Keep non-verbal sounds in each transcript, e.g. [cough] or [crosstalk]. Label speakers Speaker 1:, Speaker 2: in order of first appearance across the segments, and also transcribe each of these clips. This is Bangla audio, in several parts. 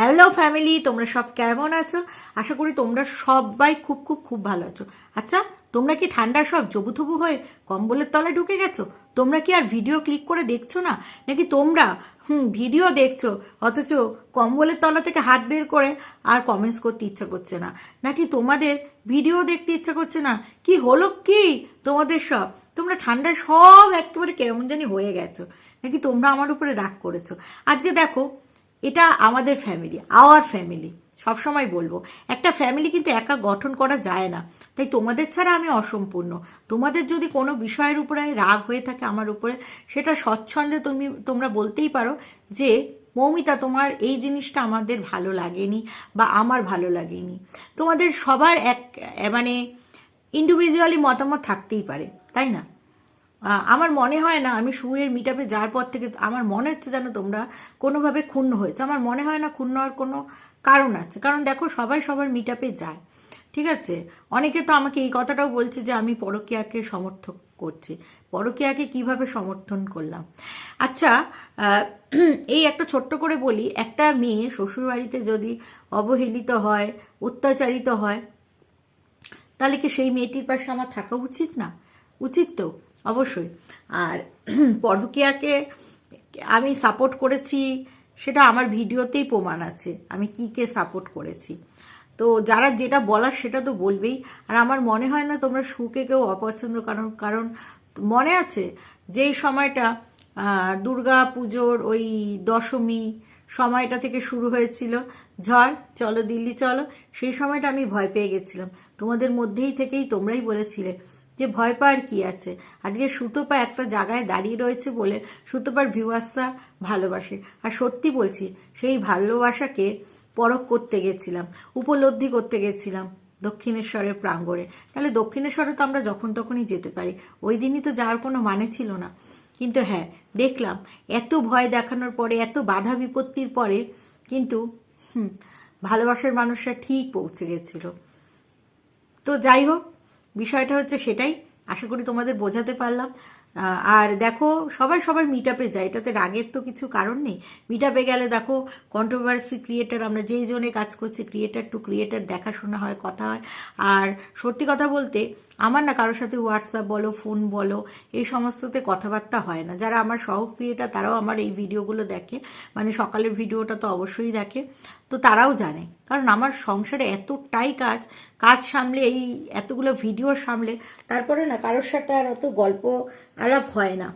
Speaker 1: হ্যালো ফ্যামিলি তোমরা সব কেমন আছো? আশা করি তোমরা সবাই খুব খুব খুব ভালো আছো। আচ্ছা তোমরা কি ঠান্ডা সব জবুথবু হয়ে কম্বলের তলায় ঢুকে গেছো? তোমরা কি আর ভিডিও ক্লিক করে দেখছ না? নাকি তোমরা, হুম ভিডিও দেখছ, অথচ কম্বলের তলা থেকে হাত বের করে আর কমেন্টস করতে ইচ্ছা করছে না? নাকি তোমাদের ভিডিও দেখতে ইচ্ছা করছে না? কি হলো কি তোমাদের সব? তোমরা ঠান্ডায় সব একেবারে কেমন জানি হয়ে গেছো। নাকি তোমরা আমার উপরে রাগ করেছ? আজকে দেখো এটা আমাদের ফ্যামিলি আওয়ার ফ্যামিলি সবসময় বলব। একটা ফ্যামিলি কিন্তু একা গঠন করা যায় না। তাই তোমাদের ছাড়া আমি অসম্পূর্ণ। তোমাদের যদি কোনো বিষয়ের উপরে রাগ হয়ে থাকে আমার উপরে, সেটা স্বচ্ছন্দে তুমি, তোমরা বলতেই পারো যে, মৌমিতা, তোমার এই জিনিসটা আমাদের ভালো লাগেনি বা আমার ভালো লাগেনি। তোমাদের সবার এক মানে ইন্ডিভিজুয়ালি মতামত থাকতেই পারে, তাই না? আমার মনে হয় না আমি শুয়ের মিটাপে যাওয়ার পর থেকে আমার মনে হচ্ছে যেন তোমরা কোনোভাবে ক্ষুণ্ণ হয়েছে। আমার মনে হয় না ক্ষুণ্ণ হওয়ার কোনো কারণ আছে। কারণ দেখো, সবাই সবার মিটাপে যায়। ঠিক আছে? অনেকে তো আমাকে এই কথাটাও বলছে যে আমি পরকীয়াকে সমর্থক করছি। পরকীয়াকে কীভাবে সমর্থন করলাম? আচ্ছা এই একটা ছোট্ট করে বলি, একটা মেয়ে শ্বশুরবাড়িতে যদি অবহেলিত হয়, অত্যাচারিত হয়, তাহলে কি সেই মেয়েটির পাশে আমার থাকা উচিত না? উচিত তো। অবশ্যই। আর পরকিয়াকে আমি সাপোর্ট করেছি, সেটা আমার ভিডিওতেই প্রমাণ আছে, আমি কি কে সাপোর্ট করেছি। তো যারা যেটা বলার সেটা তো বলবেই। আর আমার মনে হয় না তোমরা সুকে কেউ অপছন্দ কারণ কারণ মনে আছে যেই সময়টা দুর্গা পুজোর ওই দশমী সময়টা থেকে শুরু হয়েছিল। ঝড়, চলো দিল্লি চলো, সেই সময়টা আমি ভয় পেয়ে গেছিলাম। তোমাদের মধ্যেই থেকেই তোমরাই বলেছিলে যে ভয় পাওয়ার কি আছে? আজকে সুতোপা একটা জায়গায় দাঁড়িয়ে রয়েছে বলে সুতোপার ভিউয়ার্সরা ভালোবাসে। আর সত্যি বলছি, সেই ভালোবাসাকে পরখ করতে গেছিলাম, উপলব্ধি করতে গেছিলাম দক্ষিণেশ্বরের প্রাঙ্গণে। তাহলে দক্ষিণেশ্বরে তো আমরা যখন তখনই যেতে পারি। ওই দিনই তো যাওয়ার কোনো মানে ছিল না। কিন্তু হ্যাঁ দেখলাম, এত ভয় দেখানোর পরে, এত বাধা বিপত্তির পরে কিন্তু, হুম, ভালোবাসার মানুষরা ঠিক পৌঁছে গেছিল। তো যাই হোক বিষয়টা হচ্ছে সেটাই। আশা করি তোমাদের বোঝাতে পারলাম। আর দেখো, সবাই সবার মিট আপে যায়। এটাতে রাগের তো কিছু কারণ নেই। মিট আপে গেলে দেখো কন্ট্রোভার্সি ক্রিয়েটার আমরা যেই জনে কাজ করছি ক্রিয়েটার টু ক্রিয়েটার দেখাশোনা হয়, কথা হয়। আর সত্যি কথা বলতে আমার না কারোর সাথে হোয়াটসঅ্যাপ বলো ফোন বলো, এই সমস্ততে কথাবার্তা হয় না। যারা আমার সহ ক্রিয়েটার তারাও আমার এই ভিডিওগুলো দেখে। মানে সকালের ভিডিওটা তো অবশ্যই দেখে। তো তারাও জানে। কারণ আমার সংসারে এতটাই কাজ কাজ সামলে, এই এতগুলো ভিডিও সামলে, তারপরে না কারোর সাথে আর অত গল্প আলাপ হয় না।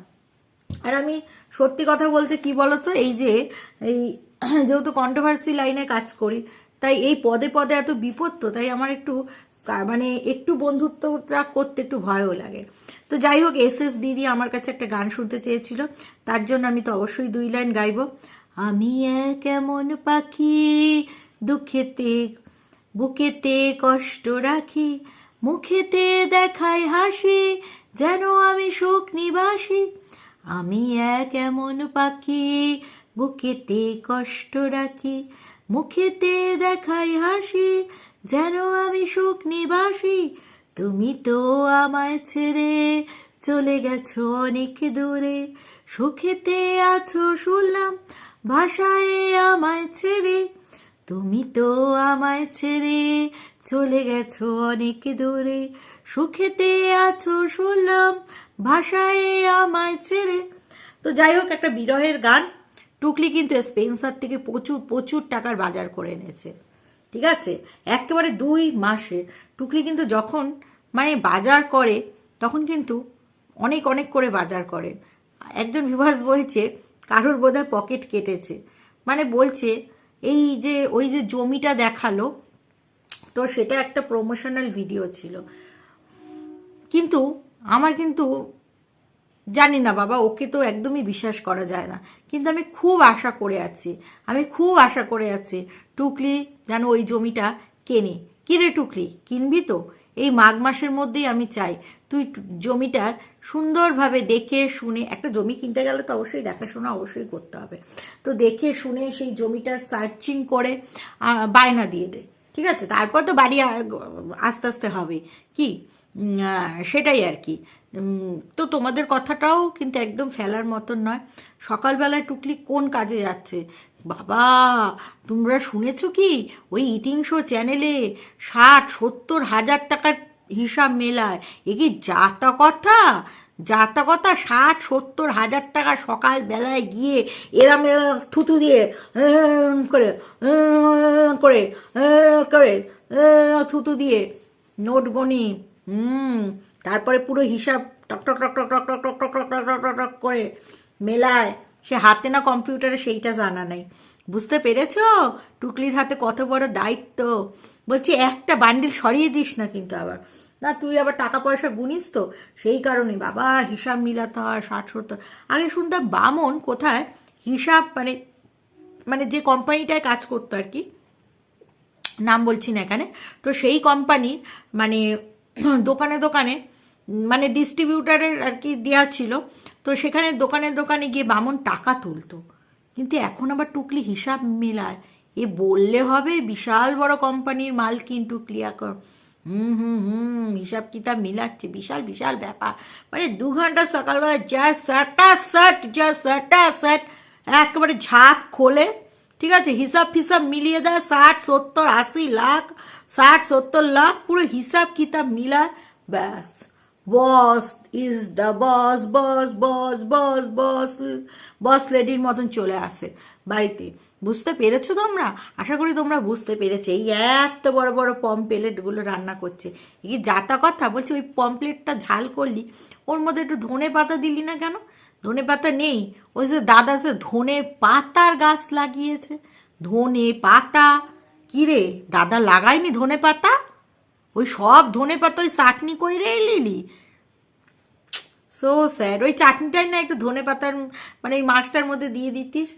Speaker 1: আর আমি সত্যি কথা বলতে কি বলতো, এই যে, এই যেহেতু কন্ট্রোভার্সি লাইনে কাজ করি, তাই এই পদে পদে এত বিপদ তো, তাই আমার একটু কা- মানে একটু বন্ধুত্বটা করতে একটু ভয়ও লাগে। তো যাই হোক, এস এস দিদি আমার কাছে একটা গান শুনতে চেয়েছিল। তার জন্য আমি তো অবশ্যই দুই লাইন গাইবো। আমি এক এমন পাখি, দুঃখেতে, বুকেতে কষ্ট রাখি, মুখেতে দেখাই হাসি, যেন আমি সুখ নিবাসী। আমি এক এমন পাখি, বুকেতে কষ্ট রাখি, মুখেতে দেখাই হাসি যেন আমি সুখ নিবাসী তুমি তো আমায় ছেড়ে চলে গেছো অনেক দূরে। সুখেতে আছো শুনলাম, ভাষায় আমায় ছেড়ে। তুমি তো আমায় ছেড়ে চলে গেছো অনেক দূরে। সুখেতে আছো শুনলাম, ভাষায় আমায় ছেড়ে। তো যাই হোক, একটা বিরহের গান। টুকলি কিন্তু স্পেন্সার থেকে প্রচুর প্রচুর টাকার বাজার করে এনেছে। ঠিক আছে? একেবারে দুই মাসে। টুকলি কিন্তু যখন মানে বাজার করে, তখন কিন্তু অনেক অনেক করে বাজার করে। একজন বিভাস বলছে, কারোর বোধহয় পকেট কেটেছে। মানে বলছে, এই যে, ওই যে জমিটা দেখাল, তো সেটা একটা প্রমোশনাল ভিডিও ছিল। কিন্তু আমার কিন্তু জানি না বাবা, ওকে তো একদমই বিশ্বাস করা যায় না। কিন্তু আমি খুব আশা করে আছি, আমি খুব আশা করে আছি টুকলি যেন ওই জমিটা কেনে। কিরে টুকলি? কিনবি তো? এই মাঘ মাসের মধ্যেই আমি চাই। তুই জমিটার সুন্দরভাবে দেখে শুনে একটা জমি কিনতে গেলে তো অবশ্যই দেখাশোনা অবশ্যই করতে হবে। তো দেখে শুনে সেই জমিটার সার্চিং করে বায়না দিয়ে দে। ঠিক আছে? তারপর তো বাড়ি আস্তে আস্তে হবে। কি? সেটাই আর কি। তো তোমাদের কথাটাও কিন্তু একদম ফেলার মতন নয়। সকালবেলায় টুকলি কোন কাজে যাচ্ছে? বাবা তোমরা শুনেছো কি ওই শো চ্যানেলে ষাট সত্তর হাজার টাকার হিসাব মেলায় এ কি যাতা কথা যাতা কথা ষাট সত্তর হাজার টাকা সকাল বেলায় গিয়ে এরম এরম থুতু দিয়ে করে করে করে থুতু দিয়ে নোট গনি হুম তারপরে পুরো হিসাব টক টক টক টক টক টক টক টক টক টক টক টক করে মেলায় সে হাতে না কম্পিউটারে সেইটা জানা নাই। বুঝতে পেরেছ? টুকলির হাতে কত বড় দায়িত্ব। বলছি, একটা বান্ডিল সরিয়ে দিস না কিন্তু আবার। না, তুই আবার টাকা পয়সা গুনিস তো? সেই কারণে বাবা, হিসাব মিলাতে হয়, ষাট সত্তর। আগে শুনতাম বামন কোথায়? হিসাব মানে মানে যে কোম্পানিটায় কাজ করতো আর কি, নাম বলছি না এখানে। তো সেই কোম্পানির মানে দোকানে দোকানে মানে ডিস্ট্রিবিউটারের আর কি দেওয়া ছিল। তো সেখানে দোকানে দোকানে গিয়ে বামন টাকা তুলতো। কিন্তু এখন আবার টুকলি হিসাব মেলায়। এ বললে হবে, বিশাল বড় কোম্পানির মাল কিন্তু ক্লিয়ার কর। হুম হুম হুম, হিসাব কিতাব মিলাচ্ছে, বিশাল বিশাল ব্যাপার। মানে দু ঘণ্টা সকালবেলা যা সাটা সাট যা সাটা সাট একেবারে ঝাঁপ খোলে, ঠিক আছে? হিসাব ফিসাব মিলিয়ে দেয়, ষাট, সত্তর, আশি লাখ, ষাট, সত্তর লাখ, পুরো হিসাব কিতাব মিলায়, ব্যাস। বস, ইজ দ্য বস বস বস বস বস বস লেডির মতন চলে আসে বাড়িতে। বুঝতে পেরেছ তোমরা? আশা করি তোমরা বুঝতে পেরেছ। এই এত বড় বড় পম্পলেটগুলো রান্না করছে। এই যাতা কথা? বলছি ওই পম্পলেটটা ঝাল করলি, ওর মধ্যে একটু ধনে পাতা দিলি না কেন? ধনে পাতা নেই। ওই যে দাদা সে ধনে পাতার গাছ লাগিয়েছে। ধনে পাতা? কিরে দাদা লাগায়নি ধনে পাতা? ওই সব ধনে পাতা, ওই চাটনি কইরে লিলি সো স্যার ওই চাটনিটাই না একটু ধনে পাতার মানে ওই মাছটার মধ্যে দিয়ে দিতিস,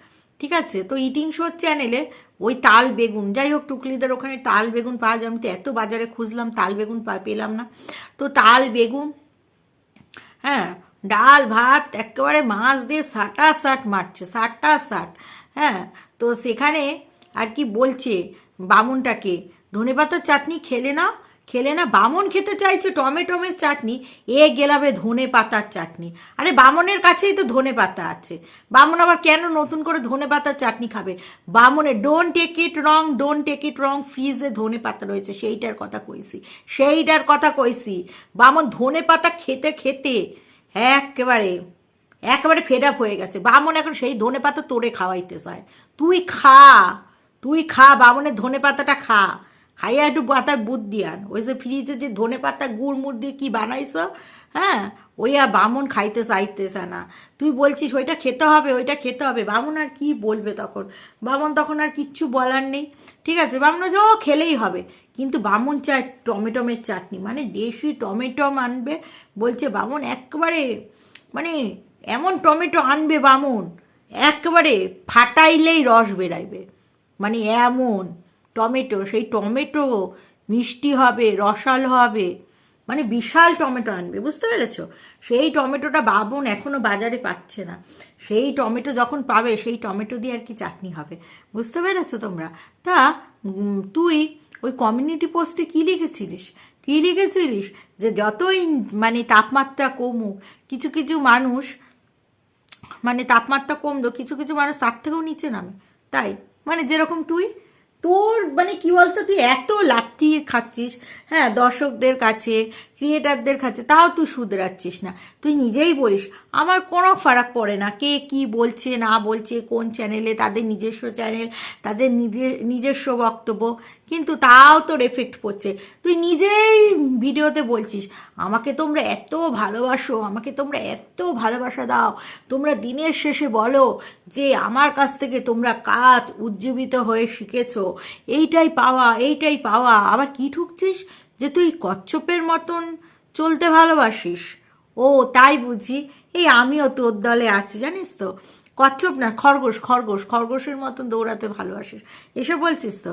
Speaker 1: ঠিক আছে? তো ইটিং শোর চ্যানেলে ওই তাল বেগুন, যাই হোক টুকলিদের ওখানে তাল বেগুন পাওয়া যায়। আমি তো এত বাজারে খুঁজলাম, তাল বেগুন পেলাম না। তো তাল বেগুন হ্যাঁ ডাল, ভাত, একেবারে মাছ দিয়ে সাটা সাট মারছে সাটা সাট হ্যাঁ? তো সেখানে আর কি বলছে বামুনটাকে ধনেপাতার চাটনি খেলে না খেলে না বামন খেতে চাইছে টমেটোমের চাটনি, এ গেলাবে ধনে পাতার চাটনি। আরে বামনের কাছেই তো ধনে পাতা আছে। বামন আবার কেন নতুন করে ধনে পাতার চাটনি খাবে? বামনে don't take it wrong don't take it wrong ফ্রিজে ধনে পাতা রয়েছে, সেইটার কথা কইছি, সেইটার কথা কইছি। বামন ধনে পাতা খেতে খেতে একেবারে একেবারে ফেড আপ হয়ে গেছে। বামন এখন সেই ধনে পাতা তোরে খাওয়াইতে চায়। তুই খা তুই খা, বামনের ধনে পাতাটা খা। খাইয়া একটু পাতায় বুদ্ধি আন ওই যে ফ্রিজে যে ধনে পাতা গুড় মুড় দিয়ে কি বানাইছ হ্যাঁ? ওই আর বামন খাইতে চাইতেছে না। তুই বলছিস ওইটা খেতে হবে, ওইটা খেতে হবে। বামন আর কি বলবে তখন? বামন তখন আর কিচ্ছু বলার নেই। ঠিক আছে, বামন যে ও, খেলেই হবে। কিন্তু বামন চায় টমেটোমের চাটনি। মানে দেশি টমেটো আনবে, বলছে, বামন, একবারে মানে এমন টমেটো আনবে বামন, একবারে ফাটাইলেই রস বেরাইবে মানে এমন। টমেটো, সেই টমেটো মিষ্টি হবে, রসাল হবে মানে বিশাল টমেটো আনবে, বুঝতে পেরেছ? সেই টমেটোটা বাবন এখনও বাজারে পাচ্ছে না। সেই টমেটো যখন পাবে, সেই টমেটো দিয়ে আর কি চাটনি হবে। বুঝতে পেরেছ তোমরা? তা তুই ওই কমিউনিটি পোস্টে কি লিখেছিলিস? কি লিখেছিলিস? যে যতই মানে তাপমাত্রা কমুক, কিছু কিছু মানুষ মানে তাপমাত্রা কমলো, কিছু কিছু মানুষ তার থেকেও নিচে নামে। তাই? মানে যেরকম তুই তোর মানে কি বলতো তুই এত লাঠি খাচ্ছিস হ্যাঁ দর্শকদের কাছে ক্রিয়েটারদের কাছে তাও তুই শুধরাচ্ছিস না। তুই নিজেই বলিস, আমার কোনো ফারাক পড়ে না, কে কি বলছে, না বলছে, কোন চ্যানেলে তাদের নিজস্ব চ্যানেল তাদের নিজে, নিজস্ব বক্তব্য, কিন্তু তাও তোর এফেক্ট পড়ছে। তুই নিজেই ভিডিওতে বলছিস, আমাকে তোমরা এত ভালোবাসো, আমাকে তোমরা এত ভালোবাসা দাও, তোমরা দিনের শেষে বলো যে আমার কাছ থেকে তোমরা কাজ উজ্জীবিত হয়ে শিখেছো, এইটাই পাওয়া এইটাই পাওয়া। আবার কি ঠুকছিস? যে তুই কচ্ছপের মতন চলতে ভালোবাসিস। ও, তাই বুঝি। এই আমিও তোর দলে আছি, জানিস তো? কচ্ছপ না, খরগোশ খরগোশ, খরগোশের মতন দৌড়াতে ভালোবাসিস। এসব বলছিস তো?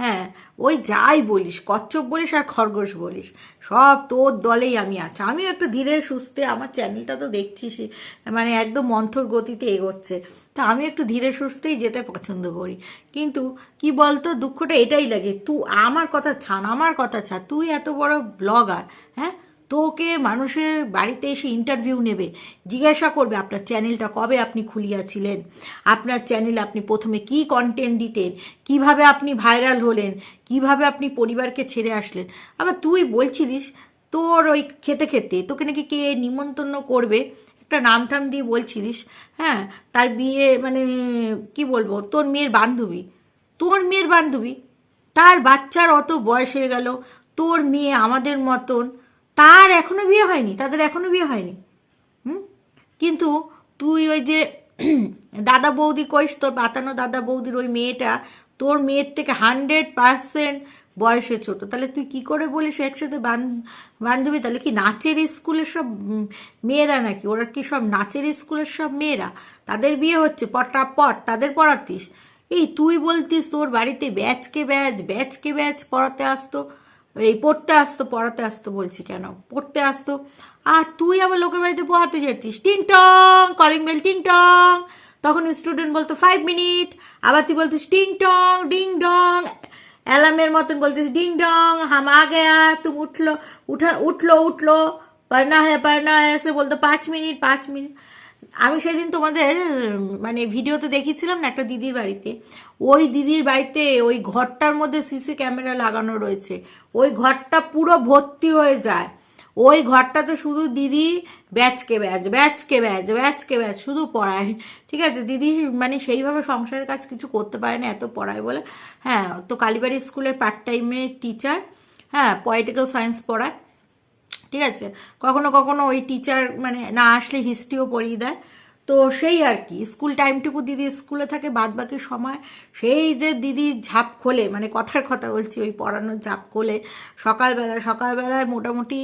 Speaker 1: হ্যাঁ ওই যাই বলিস, কচ্ছপ বলিস আর খরগোশ বলিস, সব তোর দলেই আমি আছি। আমিও একটু ধীরে সুস্থে, আমার চ্যানেলটা তো দেখছিসই মানে একদম মন্থর গতিতে এগোচ্ছে। তা আমি একটু ধীরে সুস্থেই যেতে পছন্দ করি। কিন্তু কি বলতো, দুঃখটা এটাই লাগে, তুই আমার কথা ছাড়, আমার কথা ছাড়, তুই এত বড় ব্লগার হ্যাঁ? তোকে মানুষের বাড়িতে এসে ইন্টারভিউ নেবে, জিজ্ঞাসা করবে আপনার চ্যানেলটা কবে আপনি খুলিয়াছিলেন, আপনার চ্যানেল আপনি প্রথমে কি কন্টেন্ট দিতেন, কীভাবে আপনি ভাইরাল হলেন, কীভাবে আপনি পরিবারকে ছেড়ে আসলেন? আবার তুই বলছিলিস, তোর ওই খেতে খেতে, তোকে নাকি কে নিমন্ত্রণ করবে? একটা নাম টাম দিয়ে বলছিলিস হ্যাঁ তার বিয়ে মানে কি বলব, তোর মেয়ের বান্ধবী, তোর মেয়ের বান্ধবী, তার বাচ্চার অত বয়স হয়ে গেল, তোর মেয়ে আমাদের মতন, তার এখনও বিয়ে হয়নি, তাদের এখনও বিয়ে হয়নি, হুম? কিন্তু তুই ওই যে [clears throat] দাদা বৌদি কইস তোর বাতানো দাদা বৌদির ওই মেয়েটা, তোর মেয়ের থেকে হান্ড্রেড পার্সেন্ট বয়সে ছোট। তাহলে তুই কি করে বলিস, একসাথে বান- বান্ধবী? তাহলে কি নাচের স্কুলের সব মেয়েরা নাকি? ওরা কি সব নাচের স্কুলের সব মেয়েরা? তাদের বিয়ে হচ্ছে পটা পট তাদের পড়াতিস। এই তুই বলতিস তোর বাড়িতে ব্যাচকে ব্যাচ ব্যাচকে ব্যাচ পড়াতে আসতো, এই পড়তে আসতো, পড়াতে আসতো বলছি কেন? পড়তে আসতো। আর তুই আবার লোকের বাড়িতে পড়াতে যেতিস। টিং টং কলিং বেল টিং টং। তখন স্টুডেন্ট বলতো ফাইভ মিনিট আবার তুই বলতিস, টিং টং, ডিং ডং। অ্যালার্মের মতন বলতেছে, ডিং ডং, হাম আ গেয়া তুমি উঠল, উঠা, উঠল উঠল পারনা হ্যাঁ পড়না হ্যাঁ সে বলতো, পাঁচ মিনিট পাঁচ মিনিট। আমি সেদিন তোমাদের মানে ভিডিওতে দেখিয়েছিলাম না একটা দিদির বাড়িতে। ওই দিদির বাড়িতে ওই ঘরটার মধ্যে সিসি ক্যামেরা লাগানো রয়েছে। ওই ঘরটা পুরো ভর্তি হয়ে যায়। ওই ঘরটাতে শুধু দিদি ব্যাচকে ব্যাচ ব্যাচকে ব্যাচ ব্যাচকে ব্যাচ, শুধু পড়ায়। ঠিক আছে? দিদি মানে সেইভাবে সংসারের কাজ কিছু করতে পারে না, এত পড়ায় বলে। হ্যাঁ তো কালীবাড়ি স্কুলের পার্ট টাইমের টিচার হ্যাঁ পলিটিক্যাল সায়েন্স পড়ায়। ঠিক আছে? কখনো কখনো ওই টিচার মানে না আসলে হিস্ট্রিও পড়িয়ে দেয়। তো সেই আর কি, স্কুল টাইমটুকু দিদি স্কুলে থাকে বাদ বাকি সময় সেই যে দিদি ঝাঁপ খোলে মানে কথার কথা বলছি, ওই পড়ানোর ঝাঁপ খোলে, সকালবেলা, সকালবেলায় মোটামুটি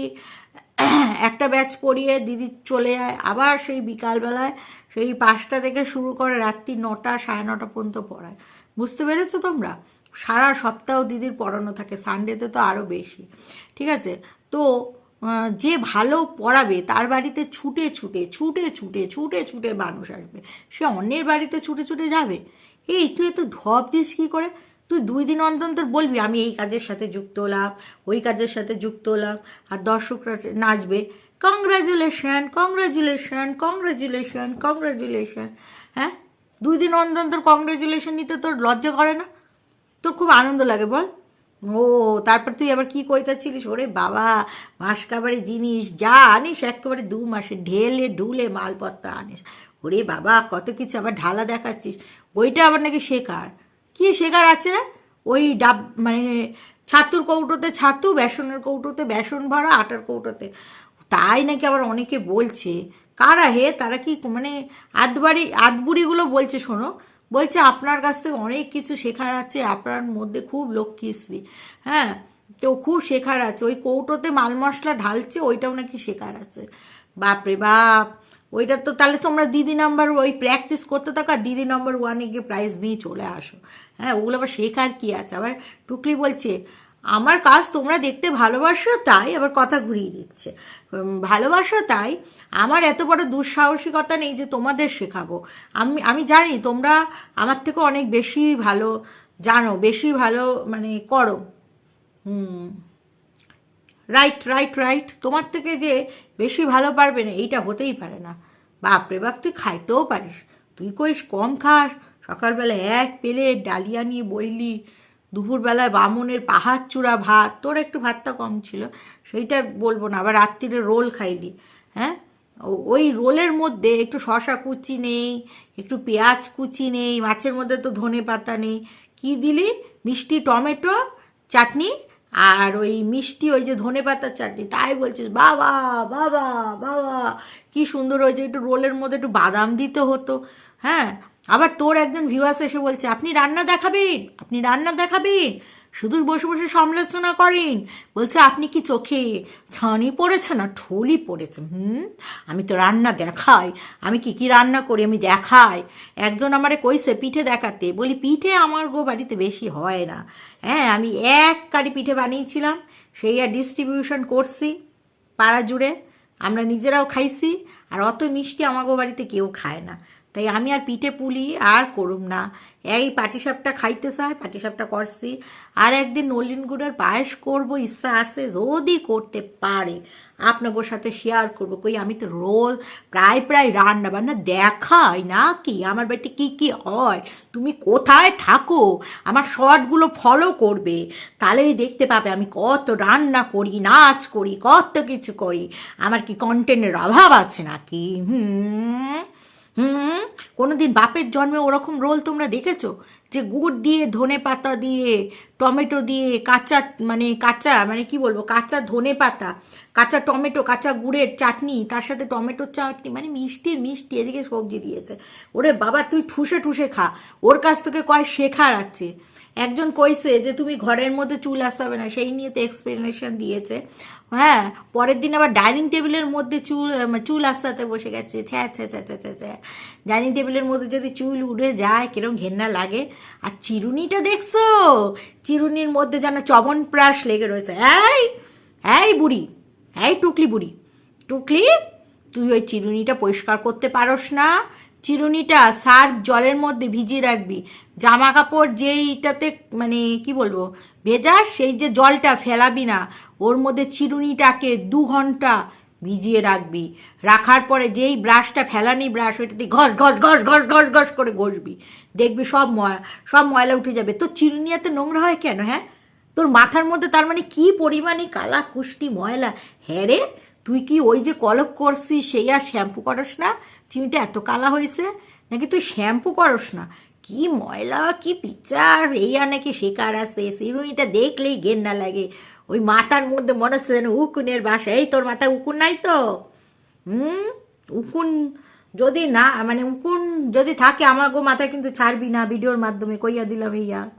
Speaker 1: [coughs] একটা ব্যাচ পড়িয়ে দিদি চলে যায়। আবার সেই বিকালবেলায় সেই পাঁচটা থেকে শুরু করে রাত্রি নটা, সাড়ে নটা পর্যন্ত পড়ায়। বুঝতে পেরেছ তোমরা? সারা সপ্তাহ দিদির পড়ানো থাকে। সানডেতে তো আরও বেশি। ঠিক আছে? তো যে ভালো পড়াবে, তার বাড়িতে ছুটে ছুটে ছুটে ছুটে ছুটে ছুটে মানুষ আসবে। সে অন্যের বাড়িতে ছুটে ছুটে যাবে? এই, তুই এত ঢপ দিস কী করে? তুই দুই দিন অন্তর বলবি, আমি এই কাজের সাথে যুক্ত হলাম, ওই কাজের সাথে যুক্ত হলাম, আর দর্শকরা নাচবে। কংগ্রাচুলেশন কংগ্রাচুলেশন কংগ্রাচুলেশন কংগ্রাচুলেশন হ্যাঁ? দুই দিন অন্তর অন্তর কংগ্রাচুলেশন নিতে তোর লজ্জা করে না? তোর খুব আনন্দ লাগে, বল। ও, তারপর তুই আবার কি কইতাছিলিস? ওরে বাবা মাস কাবারে জিনিস যা আনিস, একেবারে দু মাসে ঢেলে ঢুলে মালপত্র আনিস। ওরে বাবা, কত কিছু আবার ঢালা দেখাচ্ছিস। ওইটা আবার নাকি শেখার। কি শেখার আছে? ওই ডাব মানে ছাতুর কৌটোতে ছাতু, বেসনের কৌটোতে বেসন ভরা, আটার কৌটোতে। তাই নাকি আবার অনেকে বলছে? কারা হে? তারা কি মানে আধবাড়ি আধবুড়িগুলো বলছে, শোনো। বলছে, আপনার কাছ থেকে অনেক কিছু শেখার আছে। আপনার মধ্যে খুব লক্ষ্মীশ্রী হ্যাঁ তো খুব শেখার আছে। ওই কৌটোতে মাল মশলা ঢালছে, ওইটাও নাকি শেখার আছে। বাপরে বাপ! ওইটা তো তাহলে তোমরা দিদি নাম্বার ওই প্র্যাকটিস করতে থাকো, আর দিদি নাম্বার ওয়ানে গিয়ে প্রাইজ নিয়ে চলে আসো। হ্যাঁ ওগুলো আবার শেখার কি আছে? আবার টুকলি বলছে, আমার কাজ তোমরা দেখতে ভালোবাসো তাই আবার কথা ঘুরিয়ে দিচ্ছে। ভালোবাসো তাই আমার এত বড় দুঃসাহসিকতা নেই যে তোমাদের শেখাবো। আমি আমি জানি তোমরা আমার থেকে অনেক বেশি ভালো জানো, বেশি ভালো মানে করো। হুম। রাইট রাইট রাইট তোমার থেকে যে বেশি ভালো পারবে না, এইটা হতেই পারে না। বাপরে বাপ, তুই খাইতেও পারিস। তুই কইস কম খাস। সকালবেলা এক প্লেট ডালিয়া নিয়ে বইলি। দুপুরবেলায় বামুনের পাহাড় চূড়া ভাত। তোর একটু ভাতটা কম ছিল, সেইটা বলব না। আবার রাত্রিরে রোল খাইলি হ্যাঁ? ওই রোলের মধ্যে একটু শশা কুচি নেই, একটু পেঁয়াজ কুচি নেই, মাছের মধ্যে তো ধনে পাতা নেই। কি দিলি? মিষ্টি টমেটো, চাটনি আর ওই মিষ্টি, ওই যে ধনে পাতার চাটনি, তাই বলছিস, বাবা বাবা বাবা, কি সুন্দর হয়েছে, একটু রোলের মধ্যে একটু বাদাম দিতে হতো হ্যাঁ? আবার তোর একজন ভিউয়াস এসে বলছে, আপনি রান্না দেখাবেন, আপনি রান্না দেখাবেন? শুধু বসে বসে সমালোচনা করেন। বলছে, আপনি কি চোখে ছানি পড়েছে না ঠোলি পড়েছে হুম? আমি তো রান্না দেখাই। আমি কি কি রান্না করি আমি দেখাই। একজন আমারে কইছে, পিঠে দেখাতে। বলি, পিঠে আমার গো বাড়িতে বেশি হয় না। হ্যাঁ আমি এক কারি পিঠে বানিয়েছিলাম। সেই আর ডিস্ট্রিবিউশন করছি পাড়া জুড়ে। আমরা নিজেরাও খাইছি। আর অত মিষ্টি আমাগো বাড়িতে কেউ খায় না। তাই আমি আর পিঠে পুলি আর করুম না। এই পাটিসাপটা খাইতে চাই, পাটিসাপটা করছি। আর একদিন নলিন গুড়ের পায়েস করব, ইচ্ছা আছে যদি করতে পারে। আপনাদের সাথে শেয়ার করব। কই, আমি তো রোজ প্রায় প্রায় রান্না বান্না দেখাই না কি আমার বাড়িতে কি কি হয়? তুমি কোথায় থাকো? আমার শর্টগুলো ফলো করবে। তাহলেই দেখতে পাবে আমি কত রান্না করি, নাচ করি, কত কিছু করি। আমার কি কন্টেন্টের অভাব আছে নাকি? হুম। হুম? কোনোদিন বাপের জন্মে ওরকম রোল তোমরা দেখেছ? যে গুড় দিয়ে, ধনে পাতা দিয়ে, টমেটো দিয়ে, কাঁচা মানে কাঁচা মানে কি বলব, কাঁচা ধনে পাতা, কাঁচা টমেটো, কাঁচা গুড়ের চাটনি, তার সাথে টমেটোর চাটনি মানে মিষ্টির মিষ্টি, এদিকে সবজি দিয়েছে। ওরে বাবা, তুই ঠুসে ঠুসে খা। ওর কাছ থেকে কয় শেখার আছে? একজন কইছে যে তুমি ঘরের মধ্যে চুল আসতে হবে না, সেই নিয়ে তো এক্সপ্লেনেশন দিয়েছে। হ্যাঁ পরের দিন আবার ডাইনিং টেবিলের মধ্যে চুল চুল আসাতে বসে গেছে, ছ্যা ছ্যা ছ্যা ছ্যা ছ্যা ছ্যা। ডাইনিং টেবিলের মধ্যে যদি চুল উড়ে যায়, কিরম ঘেন্না লাগে। আর চিরুনিটা দেখছ? চিরুনির মধ্যে যেন চবন প্রাস লেগে রয়েছে। এই এই বুড়ি, এই টুকলি বুড়ি। টুকলি, তুই ওই চিরুনিটা পরিষ্কার করতে পারস না। চিরুনিটা সার্ফ জলের মধ্যে ভিজিয়ে রাখবি। জামা কাপড় যেইটাতে মানে কি বলব, ভেজা, সেই যে জলটা ফেলাবি না, ওর মধ্যে চিরুনিটাকে দু ঘণ্টা ভিজিয়ে রাখবি। রাখার পরে যেই ব্রাশটা, ফেলানি ব্রাশ, ওইটাতে ঘস ঘস ঘস ঘস ঘস ঘস করে ঘষবি। দেখবি সব ময়লা সব ময়লা উঠে যাবে। তো চিরুনি এত নোংরা হয় কেন হ্যাঁ? তোর মাথার মধ্যে তার মানে কি পরিমাণে কালা কুষ্টি ময়লা? হ্যাঁ রে, তুই কি ওই যে কলপ করছিস, সেই আর শ্যাম্পু করস না? চিনিটা এত কালা হয়েছে? নাকি তুই শ্যাম্পু করস না? কি ময়লা, কি পিচার এই আর নাকি শেখার আছে চিরুনিটা দেখলেই ঘেন্না লাগে। ওই মাথার মধ্যে মনে হচ্ছে যেন উকুনের বাসা। এই তোর মাথায় উকুন নাই তো? হুম? উকুন যদি না মানে উকুন যদি থাকে, আমাগো মাথায় কিন্তু ছাড়বি না, ভিডিওর মাধ্যমে, কইয়া দিলাম এইয়া।